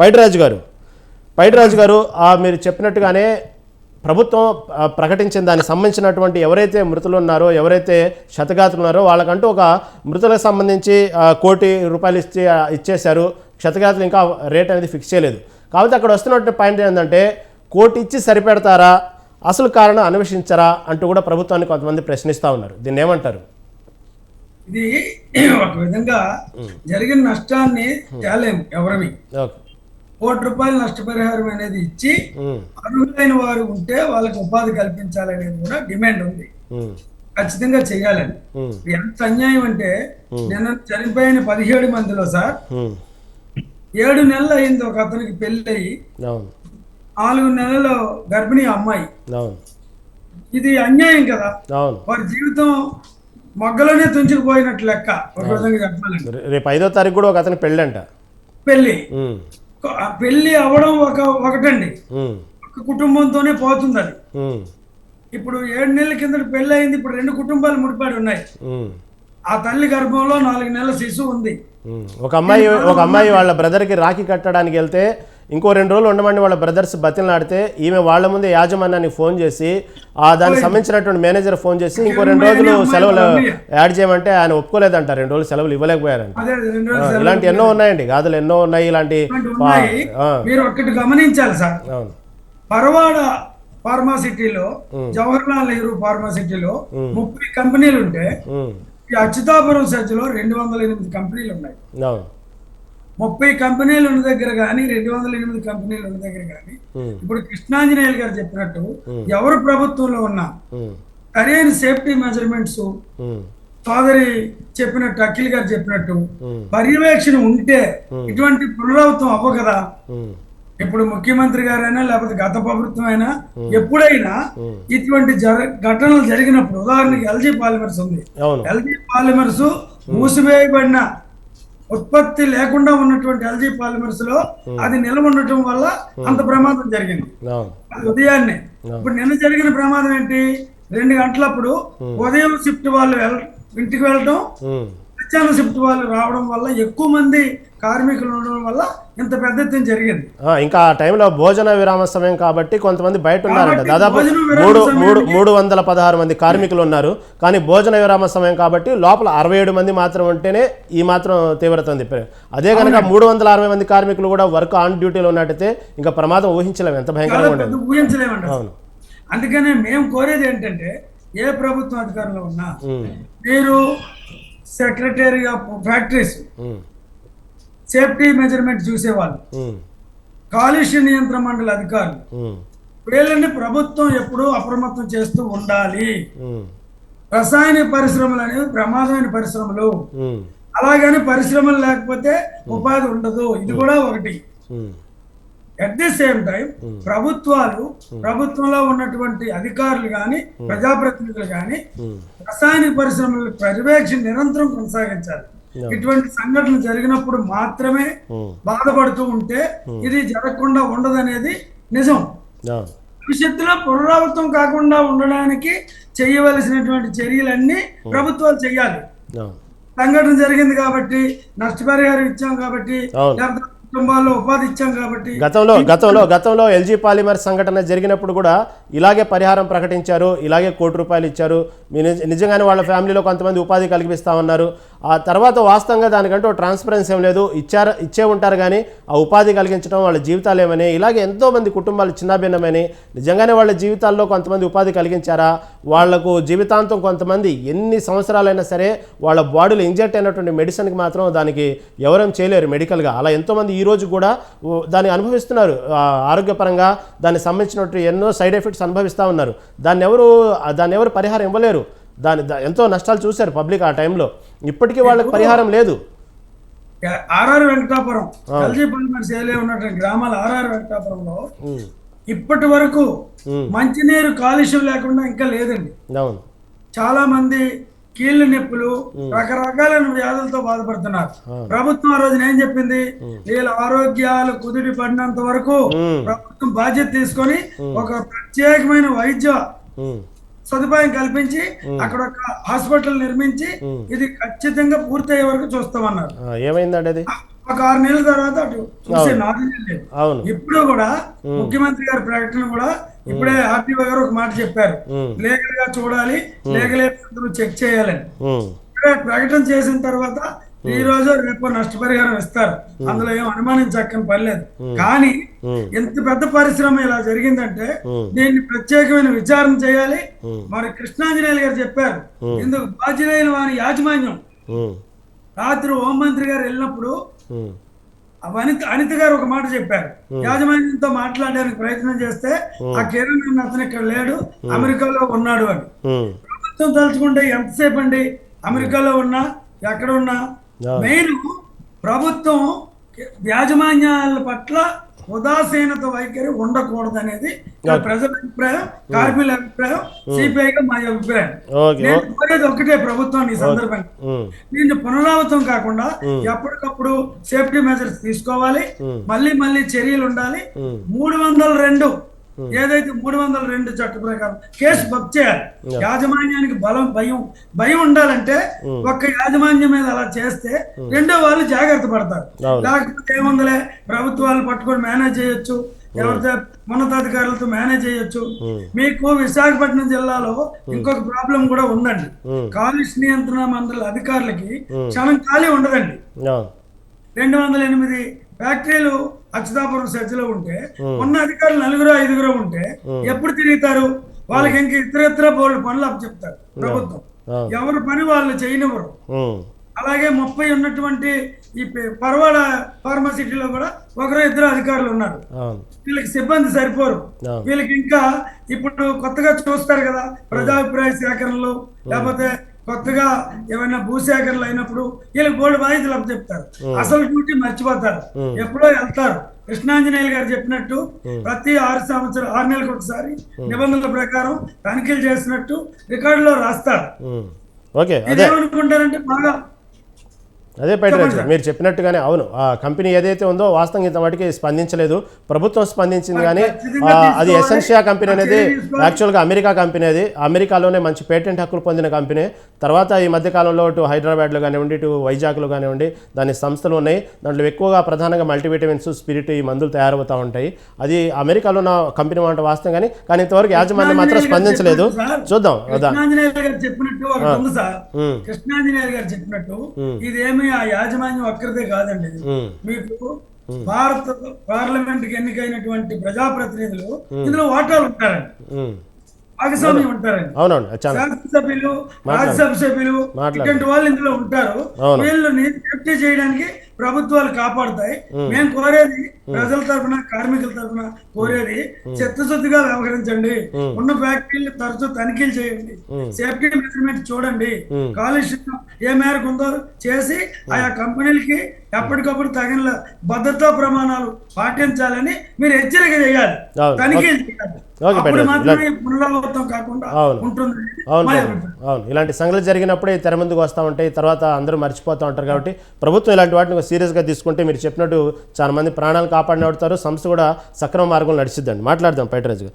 పైడిరాజు గారు. పైడిరాజు గారు మీరు చెప్పినట్టుగానే ప్రభుత్వం ప్రకటించిన దానికి సంబంధించినటువంటి ఎవరైతే మృతులు ఉన్నారో ఎవరైతే శతగాతులు ఉన్నారో వాళ్ళకంటూ ఒక మృతులకు సంబంధించి కోటి రూపాయలు ఇచ్చి ఇచ్చేశారు. క్షతగాతులు ఇంకా రేట్ అనేది ఫిక్స్ చేయలేదు. కాబట్టి అక్కడ వస్తున్నటువంటి పాయింట్ ఏంటంటే కోటి ఇచ్చి సరిపెడతారా? అసలు కారణం అన్వేషించరా? అంటూ కూడా ప్రభుత్వాన్ని కొంతమంది ప్రశ్నిస్తూ ఉన్నారు. దీన్ని ఏమంటారు? ఇది ఒక విధంగా జరిగిన నష్టాన్ని తేలేము ఎవరిని. ఓకే. కోటి రూపాయల నష్టపరిహారం అనేది ఇచ్చి అర్హులైన వారు ఉంటే వాళ్ళకి ఉపాధి కల్పించాలనేది కూడా డిమాండ్ ఉంది. ఖచ్చితంగా చేయాలని. ఎంత అన్యాయం అంటే నిన్న చనిపోయిన పదిహేడు మందిలో సార్ ఏడు నెలలు అయింది ఒక అతనికి పెళ్ళి అయ్యి నాలుగు నెలల్లో గర్భిణీ అమ్మాయి. ఇది అన్యాయం కదా? వారి జీవితం మొగ్గలోనే తుంచుకుపోయినట్టు లెక్క. ఒక విధంగా చెప్పాలంటే. రేపు ఐదో తారీఖు కూడా ఒక అతని పెళ్ళంట. పెళ్ళి ఆ పెళ్ళి అవ్వడం ఒక ఒకటండి. ఒక కుటుంబంతోనే పోతుంది అది ఇప్పుడు ఏడు నెలల కింద పెళ్ళి అయింది ఇప్పుడు రెండు కుటుంబాలు ముడిపడి ఉన్నాయి. ఆ తల్లి గర్భంలో నాలుగు నెలల శిశువు ఉంది. ఒక అమ్మాయి ఒక అమ్మాయి వాళ్ళ బ్రదర్కి రాఖీ కట్టడానికి వెళ్తే ఇంకో రెండు రోజులు ఉండమని వాళ్ళ బ్రదర్స్ బతిలాడితే ఈమె వాళ్ళ ముందే యాజమాన్యానికి ఫోన్ చేసి ఆ దానికి సంబంధించినటువంటి మేనేజర్ ఫోన్ చేసి ఇంకో రెండు రోజులు సెలవులు యాడ్ చేయమంటే ఆయన ఒప్పుకోలేదంట రెండు రోజులు సెలవులు ఇవ్వలేకపోయారంట. ఇలాంటి ఎన్నో ఉన్నాయండి గాథలు ఎన్నో ఉన్నాయి ఇలాంటి మీరు ఒక్కటి గమనించాలి సార్. అవును. పరవాడ ఫార్మాసిటీలో జవహర్లాల్ నెహ్రూ ఫార్మాసిటీలో ముప్పై కంపెనీలు ఉంటే అచ్యుతాపురం సజ్జలో రెండు వందల ఎనిమిది కంపెనీలు ఉన్నాయి ముప్పై కంపెనీలు ఉన్న దగ్గర కానీ రెండు వందల ఎనిమిది కంపెనీలు ఉన్న దగ్గర కానీ ఇప్పుడు కృష్ణాంజనేయులు గారు చెప్పినట్టు ఎవరు ప్రభుత్వంలో ఉన్నా సరైన సేఫ్టీ మెజర్మెంట్స్ సోదరి చెప్పినట్టు అఖిల్ గారు చెప్పినట్టు పర్యవేక్షణ ఉంటే ఇటువంటి పునరావృతం అవ్వ కదా. ఇప్పుడు ముఖ్యమంత్రి గారైనా లేకపోతే గత ప్రభుత్వం అయినా ఎప్పుడైనా ఇటువంటి జర ఘటనలు జరిగినప్పుడు ఉదాహరణకి ఎల్జీ పాలిమర్స్ ఉంది. ఎల్జీ పాలిమర్స్ మూసివేయబడిన ఉత్పత్తి లేకుండా ఉన్నటువంటి ఎల్జీ పాలిమర్స్లో అది నిల్వ ఉండటం వల్ల అంత ప్రమాదం జరిగింది. ఉదయాన్నే. ఇప్పుడు నిన్న జరిగిన ప్రమాదం ఏంటి? రెండు గంటలప్పుడు ఉదయం షిఫ్ట్ వాళ్ళు వెళ్ ఇంటికి వెళ్ళటం మధ్యాహ్నం షిఫ్ట్ వాళ్ళు రావడం వల్ల ఎక్కువ మంది కార్మికులు ఉండడం వల్ల ఇంత పెద్ద ఎత్తున జరిగింది. ఇంకా ఆ టైంలో భోజన విరామ సమయం కాబట్టి కొంతమంది బయట ఉన్నారంట దాదాపు మూడు మూడు మూడు వందల పదహారు మంది కార్మికులు ఉన్నారు. కానీ భోజన విరామ సమయం కాబట్టి లోపల అరవై ఏడు మంది మాత్రం ఉంటేనే ఈ మాత్రం తీవ్రత ఉంది. అదే కనుక మూడు వందల అరవై మంది కార్మికులు కూడా వర్క్ ఆన్ డ్యూటీలో ఉన్నట్టయితే ఇంకా ప్రమాదం ఊహించలేము. ఎంత భయంకరంగా ఉండేది. ఊహించలేమండి అవును. అందుకనే మేము కోరేది ఏంటంటే ఏ ప్రభుత్వం అధికారంలో ఉన్నా మీరు secretary of factories safety measurement చూసేవాళ్ళు. ఉమ్, కాలుష్య నియంత్రణ మండలి అధికారులు. ఉమ్, వీళ్ళని ప్రభుత్వం ఎప్పుడూ అప్రమత్తం చేస్తూ ఉండాలి. ఉమ్, రసాయన పరిశ్రమలు అనేవి ప్రమాదమైన పరిశ్రమలు. అలాగని పరిశ్రమలు లేకపోతే ఉపాధి ఉండదు. ఇది కూడా ఒకటి. అట్ ది సేమ్ టైం ప్రభుత్వాలు ప్రభుత్వంలో ఉన్నటువంటి అధికారులు కానీ ప్రజాప్రతినిధులు కానీ ఉమ్, రసాయనిక పరిశ్రమల పర్యవేక్షణ నిరంతరం కొనసాగించాలి. ఇటువంటి సంఘటనలు జరిగినప్పుడు మాత్రమే బాధపడుతూ ఉంటే ఇది జరగకుండా ఉండదనేది నిజం. భవిష్యత్తులో పునరావృతం కాకుండా ఉండడానికి చేయవలసినటువంటి చర్యలన్నీ ప్రభుత్వాలు చేయాలి. సంఘటన జరిగింది కాబట్టి నష్టపరిహారం ఇచ్చాం కాబట్టి కుటుంబాల్లో ఉపాధి ఇచ్చాం కాబట్టి గతంలో గతంలో గతంలో ఎల్జీ పాలిమర్ సంఘటన జరిగినప్పుడు కూడా ఇలాగే పరిహారం ప్రకటించారు ఇలాగే కోటి రూపాయలు ఇచ్చారు. మీ నిజ- నిజంగానే వాళ్ళ ఫ్యామిలీలో కొంతమంది ఉపాధి కల్పిస్తామన్నారు ఆ తర్వాత వాస్తవంగా దానికంటూ ట్రాన్స్పరెన్సీ ఏం లేదు. ఇచ్చారు ఇచ్చే ఉంటారు కానీ ఆ ఉపాధి కలిగించడం వాళ్ళ జీవితాలు ఏమని ఇలాగే ఎంతోమంది కుటుంబాలు చిన్నభిన్నమని నిజంగానే వాళ్ళ జీవితాల్లో కొంతమంది ఉపాధి కలిగించారా వాళ్ళకు జీవితాంతం కొంతమంది ఎన్ని సంవత్సరాలైనా సరే వాళ్ళ బాడీలో ఇంజెక్ట్ అయినటువంటి మెడిసిన్కి మాత్రం దానికి ఎవరేం చేయలేరు మెడికల్గా అలా ఎంతోమంది ఈ రోజు కూడా దాన్ని అనుభవిస్తున్నారు. ఆరోగ్యపరంగా దానికి సంబంధించినటువంటి ఎన్నో సైడ్ ఎఫెక్ట్స్ అనుభవిస్తూ ఉన్నారు. దాన్ని ఎవరు దాన్ని ఎవరు పరిహారం ఇవ్వలేరు. దాని ఎంతో నష్టాలు చూశారు పబ్లిక్ ఆ టైంలో. ఇప్పటికీ వాళ్ళకి పరిహారం లేదు. ఆర్ఆర్ వెంకటాపురం ఎల్జీ పాలిమర్స్ ఏలే ఉన్నటువంటి గ్రామాల ఆర్ఆర్ వెంకటాపురంలో ఇప్పటి వరకు మంచినీరు కాలుష్యం లేకుండా ఇంకా లేదండి. అవును. చాలా మంది కీళ్ళ నొప్పులు రకరకాలైన వ్యాధులతో బాధపడుతున్నారు. ప్రభుత్వం ఆ రోజున ఏం చెప్పింది? వీళ్ళ ఆరోగ్యాలు కుదిరి పడినంత వరకు ప్రభుత్వం బాధ్యత తీసుకొని ఒక ప్రత్యేకమైన వైద్య సదుపాయం కల్పించి అక్కడ ఒక హాస్పిటల్ నిర్మించి ఇది ఖచ్చితంగా పూర్తయ్యే వరకు చూస్తామన్నారు. ఏమైందండి అది? ఒక ఆరు నెలల తర్వాత అటు చూసే అవును. ఇప్పుడు కూడా ముఖ్యమంత్రి గారి ప్రకటన కూడా ఇప్పుడే ఆర్టీఓ గారు ఒక మాట చెప్పారు. లీగల్గా చూడాలి లీగల్ చెక్ చేయాలని. ప్రకటన చేసిన తర్వాత ఈ రోజు రేపు నష్టపరిహారం ఇస్తారు. అందులో ఏం అనుమానించక్కని పర్లేదు. కానీ ఎంత పెద్ద పరిశ్రమ ఇలా జరిగిందంటే దీన్ని ప్రత్యేకమైన విచారణ చేయాలి. మరి కృష్ణాంజనేయులు గారు చెప్పారు ఇందుకు బాధ్యులైన వారి యాజమాన్యం. రాత్రి హోంమంత్రి గారు వెళ్ళినప్పుడు అనిత అనిత గారు ఒక మాట చెప్పారు. యాజమాన్యంతో మాట్లాడడానికి ప్రయత్నం చేస్తే ఆ కిరణ్ అతను ఇక్కడ లేడు అమెరికాలో ఉన్నాడు అని. ప్రభుత్వం తలుచుకుంటే ఎంతసేపు అండి? అమెరికాలో ఉన్నా ఎక్కడ ఉన్నా. మెయిన్ ప్రభుత్వం యాజమాన్యాల పట్ల ఉదాసీనత వైఖరి ఉండకూడదు అనేది ప్రజల అభిప్రాయం కార్మికుల అభిప్రాయం సిపిఐగా మా అభిప్రాయం. నేను కోరేది ఒకటే ప్రభుత్వం ఈ సందర్భంగా. దీన్ని పునరావృతం కాకుండా ఎప్పటికప్పుడు సేఫ్టీ మెజర్స్ తీసుకోవాలి మళ్ళీ మళ్ళీ చర్యలు ఉండాలి. మూడు వందల రెండు ఏదైతే మూడు వందల రెండు చట్ట ప్రకారం కేసు బుక్ చేయాలి. యాజమాన్యానికి బలం భయం భయం ఉండాలంటే ఒక్క యాజమాన్యం మీద అలా చేస్తే రెండో వాళ్ళు జాగ్రత్త పడతారు. లేకపోతే ఏముందలే? ప్రభుత్వాలు పట్టుకొని మేనేజ్ చేయొచ్చు. ఎవరితో? ఉన్నతాధికారులతో మేనేజ్ చేయొచ్చు. మీకు విశాఖపట్నం జిల్లాలో ఇంకొక ప్రాబ్లం కూడా ఉందండి. కాలుష్య నియంత్రణ మండలి అధికారులకి క్షణం ఖాళీ ఉండదండి. రెండు వందల ఎనిమిది ఫ్యాక్టరీలు అచ్యుతాపురం సెర్చ్లో ఉంటే ఉన్న అధికారులు నలుగురు ఐదుగురు ఉంటే ఎప్పుడు తిరుగుతారు? వాళ్ళకి ఇంక ఇతర ఇతర బోర్డు పనులు అప్పచెప్తారు ప్రభుత్వం. ఎవరి పని వాళ్ళు చేయనివ్వరు. అలాగే ముప్పై ఉన్నటువంటి ఈ పరవాడ ఫార్మసిటీలో కూడా ఒకరు ఇద్దరు అధికారులు ఉన్నారు. వీళ్ళకి సిబ్బంది సరిపోరు. వీళ్ళకి ఇంకా ఇప్పుడు కొత్తగా చూస్తారు కదా ప్రజాభిప్రాయ సేకరణలు లేకపోతే కొత్తగా ఏమైనా భూసేకరణలు అయినప్పుడు వీళ్ళకి బోర్డు బాధ్యతలు చెప్తారు అసలు డ్యూటీ మర్చిపోతారు. ఎప్పుడో వెళ్తారు. కృష్ణాంజనేయులు గారు చెప్పినట్టు ప్రతి ఆరు సంవత్సరం ఆరు నెలలకు ఒకసారి నిబంధనల ప్రకారం తనిఖీలు చేసినట్టు రికార్డులో రాస్తారు. ఉమ్, ఓకే అదే. ఇదేమనుకుంటారంటే బాగా అదే పైటరాజు మీరు చెప్పినట్టుగానే అవును. ఆ కంపెనీ ఏదైతే ఉందో వాస్తవంగా ఇంత మటుకి స్పందించలేదు. ప్రభుత్వం స్పందించింది కానీ అది. ఎసెన్షియా కంపెనీ అనేది. యాక్చువల్గా అమెరికా కంపెనీ అది. అమెరికాలోనే మంచి పేటెంట్ హక్కులు పొందిన కంపెనీ. తర్వాత ఈ మధ్య కాలంలో ఇటు హైదరాబాద్లో కానివ్వండి ఇటు వైజాగ్లో కానివ్వండి దాని సంస్థలు ఉన్నాయి. దాంట్లో ఎక్కువగా ప్రధానంగా మల్టీవిటమిన్స్ స్పిరిట్ ఈ మందులు తయారవుతూ ఉంటాయి. అది అమెరికాలో ఉన్న కంపెనీ మాట వాస్తవం కానీ కానీ ఇంతవరకు యాజమాన్యం మాత్రం స్పందించలేదు. చూద్దాం అదా. కృష్ణాంజనేయులు గారు చెప్పినట్టు ఇదేమి ఆ యాజమాన్యం ఒక్కరిదే కాదండి. మీకు భారత పార్లమెంట్ ఎన్నికైనటువంటి ప్రజాప్రతినిధులు ఇందులో ఓటాలు ఉంటారండి. భాగస్వామ్యం ఉంటారండి. శాసనసభ్యులు రాజ్యసభ సభ్యులు. ఇటువంటి వాళ్ళు ఇందులో ఉంటారు. వీళ్ళని సేఫ్టీ చేయడానికి ప్రభుత్వాలు కాపాడుతాయి. మేము కోరేది ప్రజల తరపున కార్మికుల తరపున కోరేది చిత్తశుద్ధిగా వ్యవహరించండి. ఉన్న ఫ్యాక్టరీలు తరచూ తనిఖీలు చేయండి. సేఫ్టీ మెజర్మెంట్ చూడండి. కాలుష్యం ఏ మేరకు ఉందో చేసి ఆయా కంపెనీలకి ఎప్పటికప్పుడు తగిన భద్రతా ప్రమాణాలు పాటించాలని మీరు హెచ్చరిక చేయాలి. తనిఖీలు చేయాలి. అవును. ఇలాంటి సంఘటనలు జరిగినప్పుడే తెర ముందుకు వస్తూ ఉంటాయి. తర్వాత అందరూ మర్చిపోతూ ఉంటారు కాబట్టి ప్రభుత్వం ఇలాంటి వాటిని సీరియస్గా తీసుకుంటే మీరు చెప్పినట్టు చాలా మంది ప్రాణాలు కాపాడినవుతారు సంస్థ కూడా సక్రమ మార్గంలో నడిచిద్దండి. మాట్లాడదాం పైటరాజు గారు.